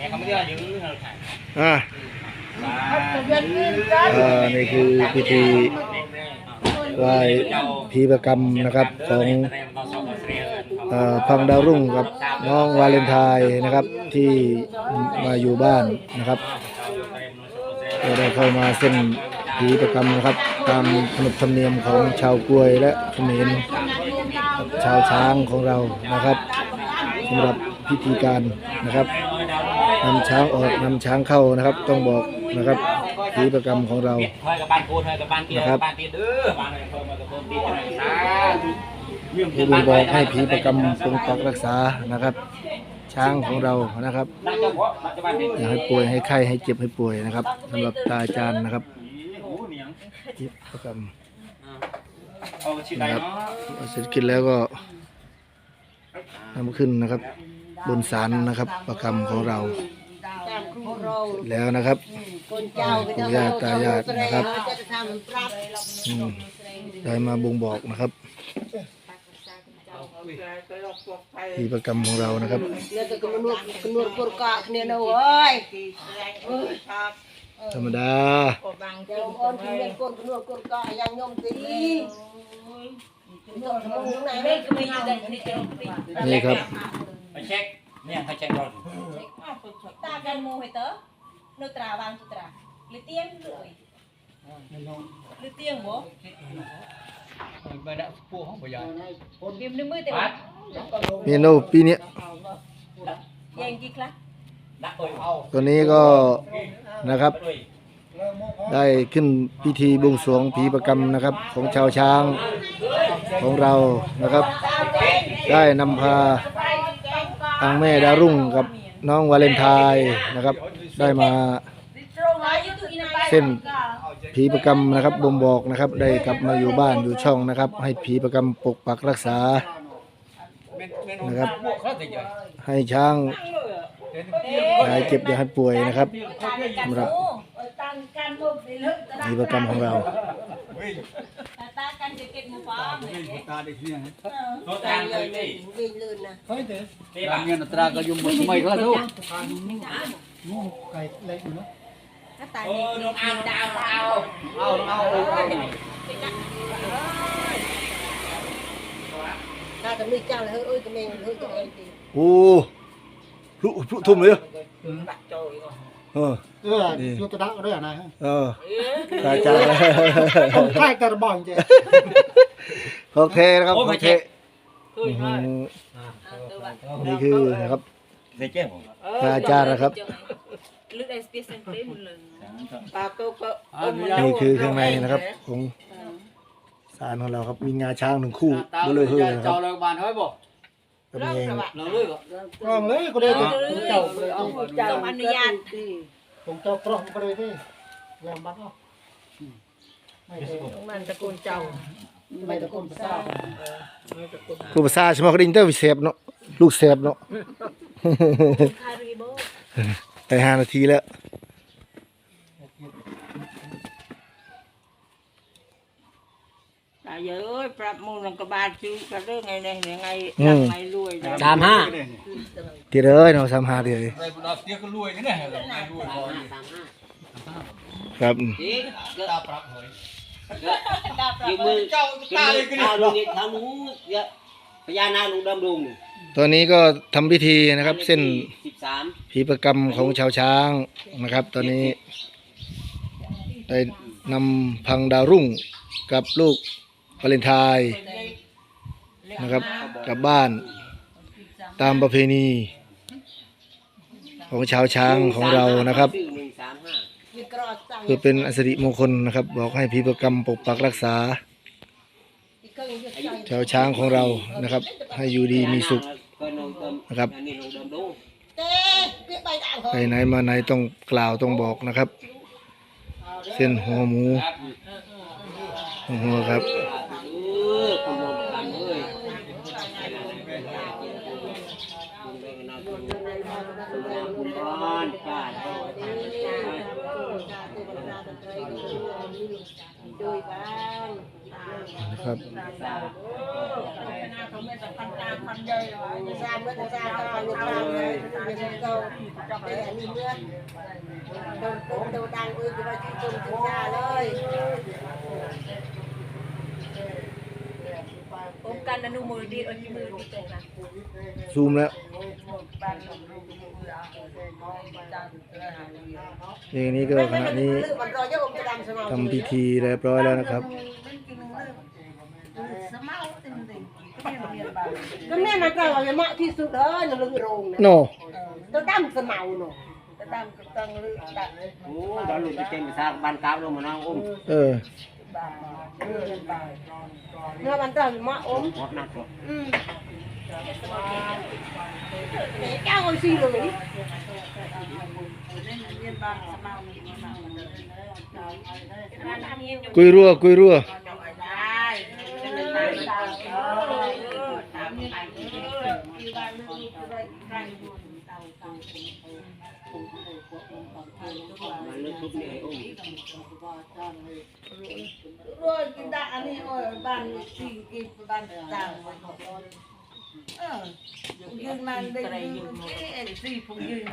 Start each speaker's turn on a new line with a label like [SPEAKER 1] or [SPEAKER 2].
[SPEAKER 1] แม่เขาไม่ได้ยื้อเราถ่าย
[SPEAKER 2] อ่าเอ่อนี่คือพิธีไหว้พีประกรรมนะครับของเอ่อพังดาวรุ่งกับน้องวาเลนไทน์นะครับที่มาอยู่บ้านนะครับก็ได้เข้ามาเส้นพีประกรรมนะครับ ตามขนบธรรมเนียมของชาวกล้วยและเขมรกับชาวช้างของเรานะครับสำหรับพิธีการนะครับ นำช้างออกนำช้างเข้านะครับ ต้องบอกนะครับผีประกรรมของเรา
[SPEAKER 1] เฮ้ยกับบ้านกูเฮ้ยกับบ้านเตี้ย
[SPEAKER 2] นะครับ
[SPEAKER 1] บ้านเตี้ยเด้อบ้านอะไรเพิ่มมากับเพิ่มเตี้ยจะไหนซะ
[SPEAKER 2] ผู้ดูบอกให้ผีประกรรมปกปักรักษานะครับ ช้างของเรานะครับ
[SPEAKER 1] นั่งเจ้าพ่อปัจจุบันนี้
[SPEAKER 2] อย่าให้ป่วยให้ไข้ให้เจ็บให้ป่วยนะครับสำหรับตาอาจารย์นะครับ
[SPEAKER 1] โอ้เหนียง
[SPEAKER 2] ผีประกรรม
[SPEAKER 1] เอาชิ้นใด
[SPEAKER 2] นะครับ
[SPEAKER 1] เนาะ
[SPEAKER 2] เสร็จกินแล้วก็นำขึ้นนะครับ บนศาลนะครับ ประกรรมของเรา
[SPEAKER 3] ตามครูเรา
[SPEAKER 2] แล้วนะครับ
[SPEAKER 3] คนเจ้าก็
[SPEAKER 2] ปู่ย่าตายายนะครับ
[SPEAKER 3] จะทำปรับ
[SPEAKER 2] อืมได้มาบ่งบอกนะครับผีประกรรมของเรานะครับ
[SPEAKER 3] แล้วก็มนุษย์มนุษย์กุรกะเนี่ยนะเว้ย
[SPEAKER 2] ธรรมดา
[SPEAKER 3] เจ้าอ่อนที่เป็นคนมนุษย์กุรกะยังยมตียมทำตรงไหนไม่ก็ไม่ได้
[SPEAKER 2] นี่ครับ
[SPEAKER 1] เช็คเนี่ยให้เช็คก่อน
[SPEAKER 4] ta gần mù hay tớ nô trà vàng tu trà lưới tiên lưỡi lưới tiên bố
[SPEAKER 1] ไปได้พวกห้องบ่ใหญ่
[SPEAKER 4] viêm nước mươi tiền
[SPEAKER 2] เมนูปีนี้
[SPEAKER 4] dành gì khác
[SPEAKER 1] ดักเอ้ยเอา
[SPEAKER 2] ตัวนี้ก็นะครับ
[SPEAKER 1] เอ้ย
[SPEAKER 2] ได้ขึ้นพิธีบวงสรวงผีประกรรมนะครับ ของชาวช้างของเรานะครับ ได้นำพา ทางแม่ดาวรุ่งกับน้องวาเลนไทน์นะครับ ได้มาเส้นผีประกรรมนะครับบ่งบอกนะครับ ได้กลับมาอยู่บ้านอยู่ช่องนะครับ ให้ผีประกรรมปกปักรักษานะครับ
[SPEAKER 1] ให้
[SPEAKER 2] ช้างอย่าให้เจ็บอย่าให้ป่วยนะครับสำหรับผีประกรรมของเรา
[SPEAKER 4] ta ta can cái kết một phá
[SPEAKER 1] โน้ตาเลยนี่
[SPEAKER 3] วิ่งลื่นนะ
[SPEAKER 1] นี่บ้าน
[SPEAKER 5] เงินตราก็ยุ่งหมดไม่
[SPEAKER 1] เข้าดาวเอา
[SPEAKER 5] เอาเอาเอา
[SPEAKER 3] ถ้าจะมีเจ้าเลยเฮ้ยก็ไม่เฮ้ยก็เองตี
[SPEAKER 2] โอ้พลุพลุทุ่ม เลยเหรอเออ
[SPEAKER 6] เอออยู่ตะดักเรื่องนะ
[SPEAKER 2] เออตาจ้า
[SPEAKER 6] ผมใกล้กระบองเจ
[SPEAKER 2] โอเคนะครับโอเคอื้อหือนี่คือนะครับ
[SPEAKER 1] ได้เจ้าผม
[SPEAKER 2] ตาจารย์นะครับ
[SPEAKER 4] lưỡi đây space and play một lần
[SPEAKER 3] ปากโตก็
[SPEAKER 2] นี่คือข้างในนะครับของศาลของเราครับมีงาช้างหนึ่งคู่เบลอเฮ้ยนะครั
[SPEAKER 5] เจ้า
[SPEAKER 2] บ
[SPEAKER 5] เลยบานเฮ้ยบอก
[SPEAKER 2] ก็มีเอง
[SPEAKER 5] เราเลยก็
[SPEAKER 6] กล้องเลยก็ได้ผมเจ้าเลยเอา
[SPEAKER 3] เจ้า
[SPEAKER 4] Chồng ăn nuôi ăn
[SPEAKER 6] ผมเจ้ากล้องก็ได้ที่ยามบัดเอาไม่ได้
[SPEAKER 3] มันตะโกนเจ้า
[SPEAKER 6] ไม่ตะคนภาษา
[SPEAKER 2] ครูภาษาใช่ไหมเขาได้ยินแต่วิเศษเนาะลูกเสพเนาะ
[SPEAKER 4] hai mươi bố
[SPEAKER 2] ไปห้านาทีแล้ว
[SPEAKER 3] ตาย เอ้ยปรับมูลกบาลชื่อกันเรื่องไงเนี่ยยังไง
[SPEAKER 2] อืม
[SPEAKER 3] ไงรวย
[SPEAKER 5] สามห้า
[SPEAKER 2] ทีเด้อเนาะสามห้าเดียว
[SPEAKER 5] ไอ้บุญเอาเตี้ยก็รวยนี่แหละรวยพอ
[SPEAKER 2] ครับ
[SPEAKER 5] ตาปรับเฮ้ย
[SPEAKER 7] ยืมมือ
[SPEAKER 5] เจ้าตาเลยก็
[SPEAKER 7] เอาลุงนี่ทำนู้เยอะพญานาคลุงดำรุง
[SPEAKER 2] ตอนนี้ก็ทำพิธีนะครับ เส้น
[SPEAKER 7] สิบสาม
[SPEAKER 2] ผีประกรรมของชาวช้างนะครับ ตอนนี้ได้นำพังดาวรุ่งกับลูก วาเลนไทน์นะครับกลับบ้าน ตามประเพณี ของชาวช้างของเรานะครับ
[SPEAKER 7] หนึ่งสามห้า
[SPEAKER 3] มีกรอดสั่ง
[SPEAKER 2] เพื่อเป็นอสิริมงคลนะครับ บอกให้ผีประกรรมปกปักรักษา
[SPEAKER 3] อีกเครื่องยึดใจ
[SPEAKER 2] ชาวช้างของเรานะครับ ให้อยู่ดีมีสุข
[SPEAKER 7] ก็ลงเติม
[SPEAKER 2] นะครับ
[SPEAKER 7] อันนี้ลงเติมดู
[SPEAKER 3] เต้เปี้ยใบด่างเหรอ
[SPEAKER 2] ไปไหนมาไหนต้องกล่าวต้องบอกนะครับ เส้นหัวหมูหัวครับ
[SPEAKER 8] ครับ
[SPEAKER 6] สามเมื่อสามก็ยุติเลยยุติก็จับไปอันนี้เมื่อโดนปุ๊บโดนดังอื่นจะไปที่จุ่มถึงหน้าเลย
[SPEAKER 4] ผมกันอนุมือดีอนุมือดีตรงนะ
[SPEAKER 8] ซูมแล้ว นี่นี้ก็ขณะนี้
[SPEAKER 6] มันรอเยอะอมจะดังสนอง
[SPEAKER 8] ทำพิธีเรียบร้อยแล้วนะครับ
[SPEAKER 6] ก็แม่มันก็เอาเหมาะที่สุดเลยในเรื่องโรงนะ
[SPEAKER 8] โน
[SPEAKER 6] ตัวดำสมาวเนาะ
[SPEAKER 7] โอ้ดอนลูกไปเต็มไปสร้างบ้านเก่าลงมาน้องอุ้ม
[SPEAKER 8] เออ
[SPEAKER 6] เนื้อมันก็เหมาะอม
[SPEAKER 7] หมดนักหรอก
[SPEAKER 6] อืมเจ้าคนสิเลย
[SPEAKER 8] กุยรัวกุยรัว
[SPEAKER 6] rồi cái đạn này ở bàn thì cái bàn tàng mà họ ờ nhưng mà đây cái gì cũng